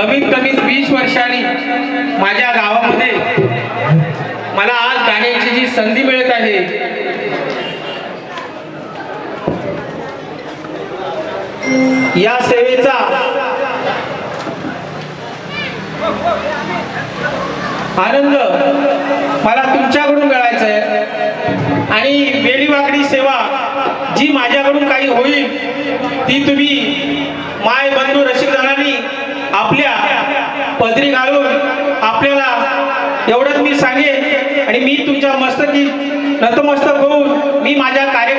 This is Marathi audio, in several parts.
कमीत कमी वीस वर्षांनी माझ्या गावामध्ये मला आज गाण्याची जी संधी मिळत आहे या सेवेचा आनंद मला तुमच्याकडून मिळायचा आहे आणि वेडीवाकडी सेवा जी माझ्याकडून काही होईल ती तुम्ही माय बंधू रसिक जाणार मी सांगेन आणि मी तुमच्या मस्तकी नतमस्तक होऊन मी माझ्या कार्य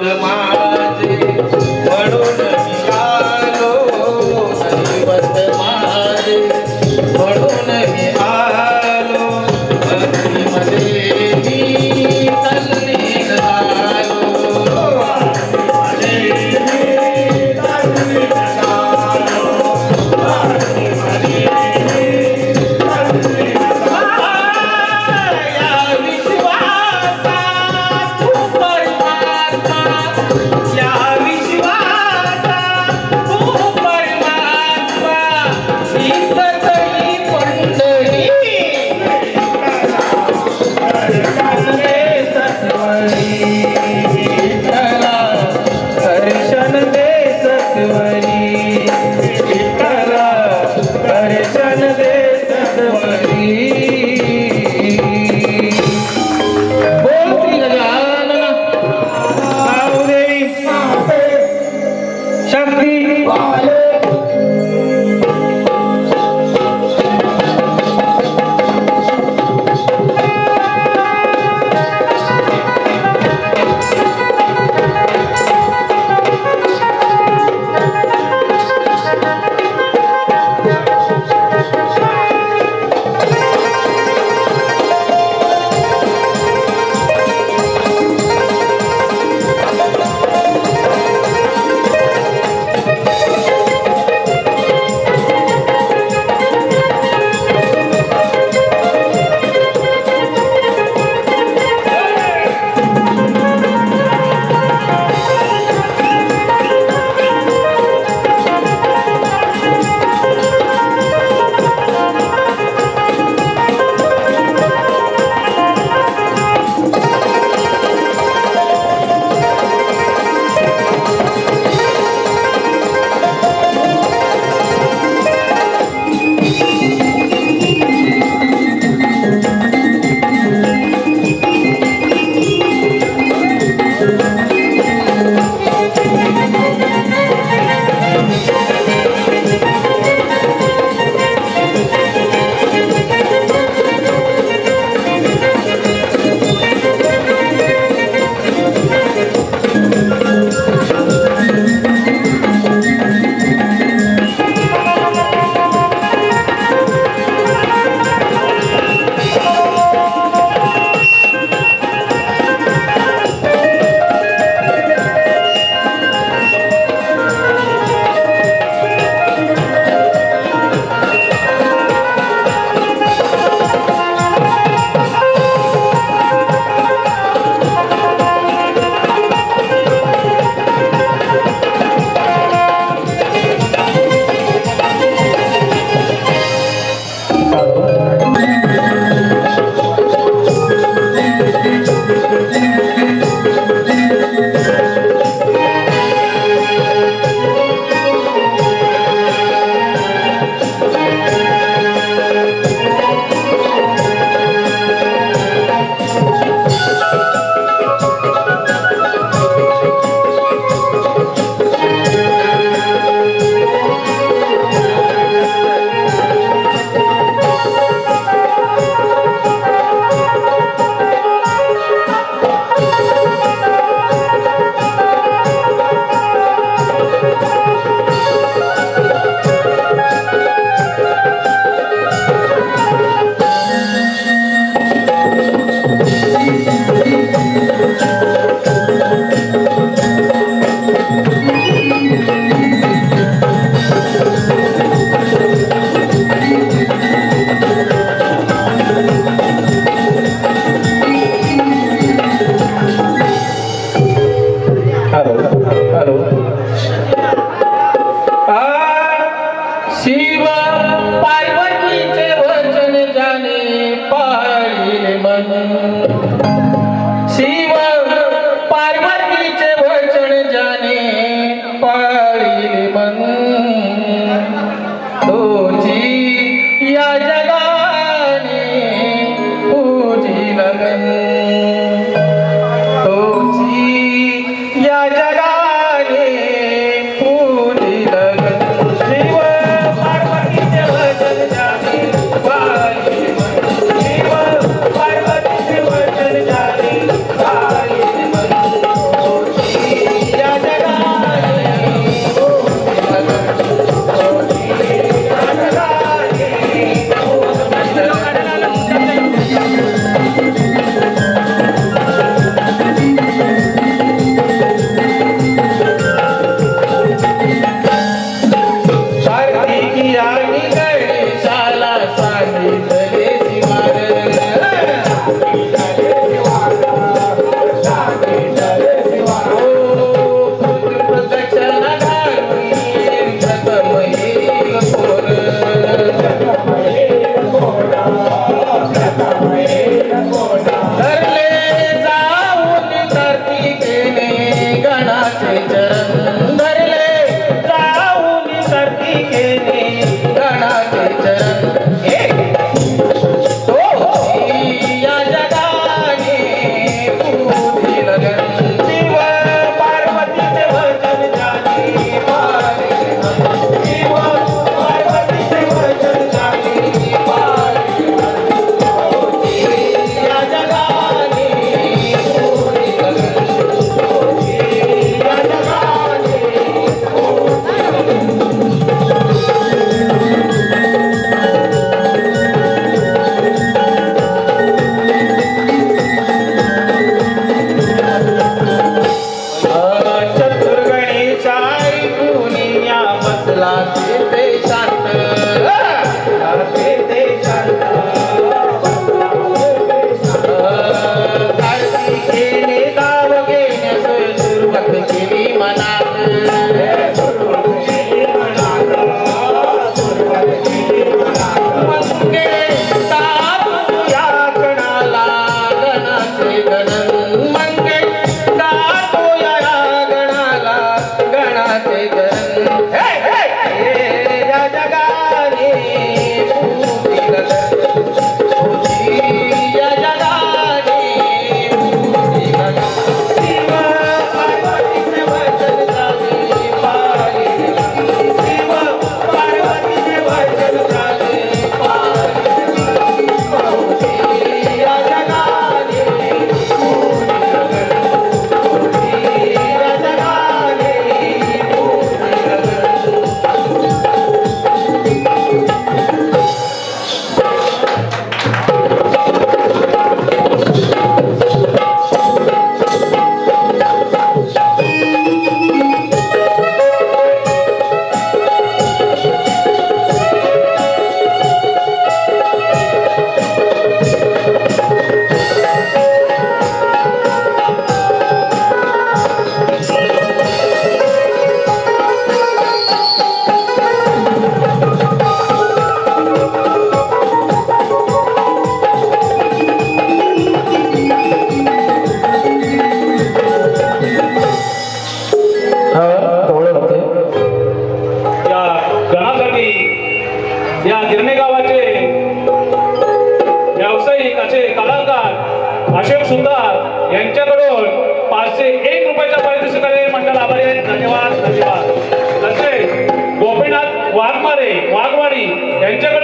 Người. Keep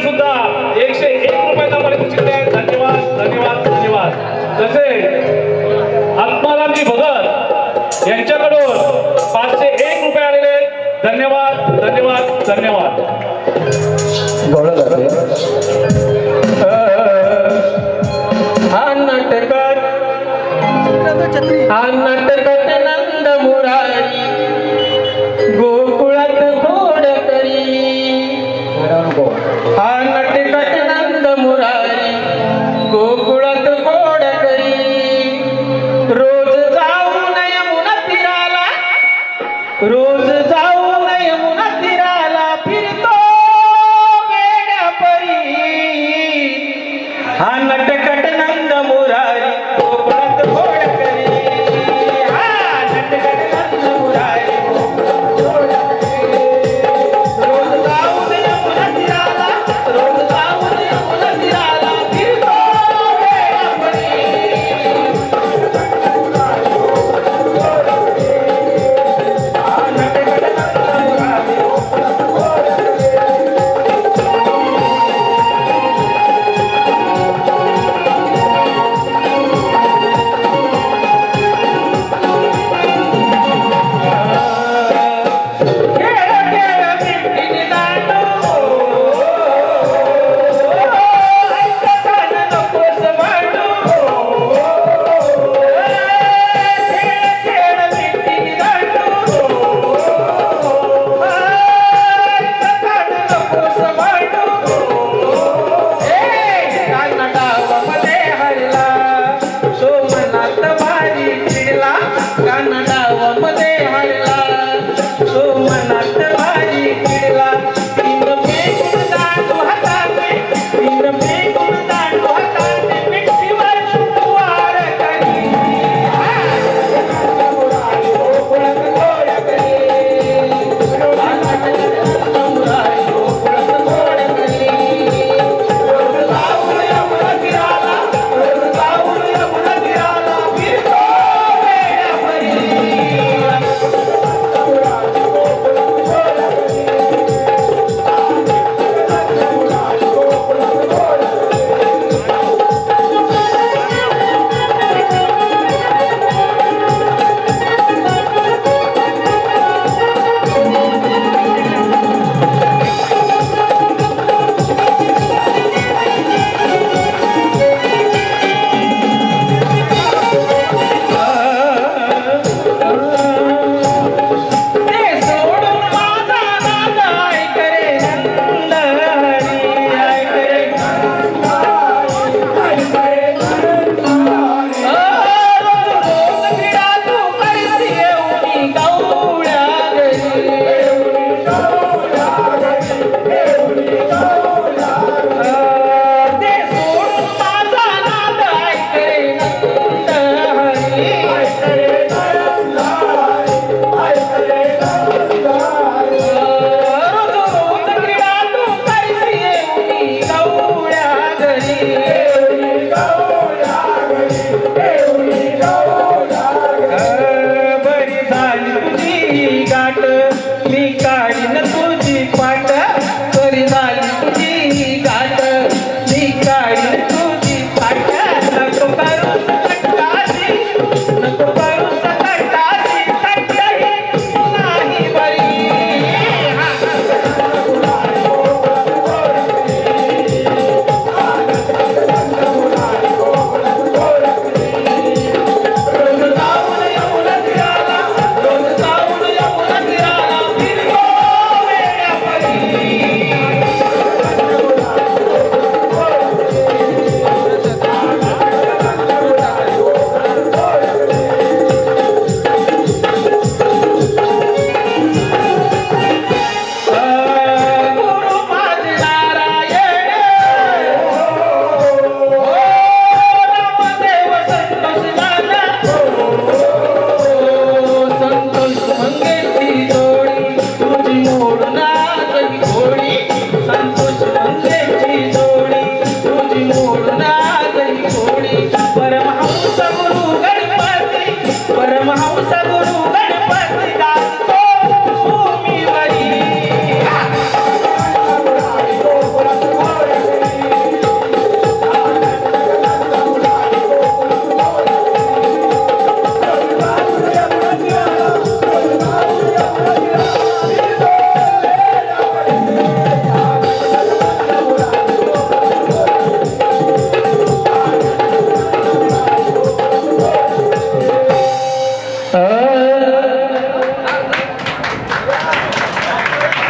सुद्धा एकशे एक रुपये पारितोषिक आहे. धन्यवाद धन्यवाद धन्यवाद. तसे आत्मारामजी भगत यांच्याकडून पाचशे एक रुपये आलेले आहेत. धन्यवाद धन्यवाद धन्यवाद. नाटकात नाटकात नंद मुरारी. ಆ ನಟ್ಟ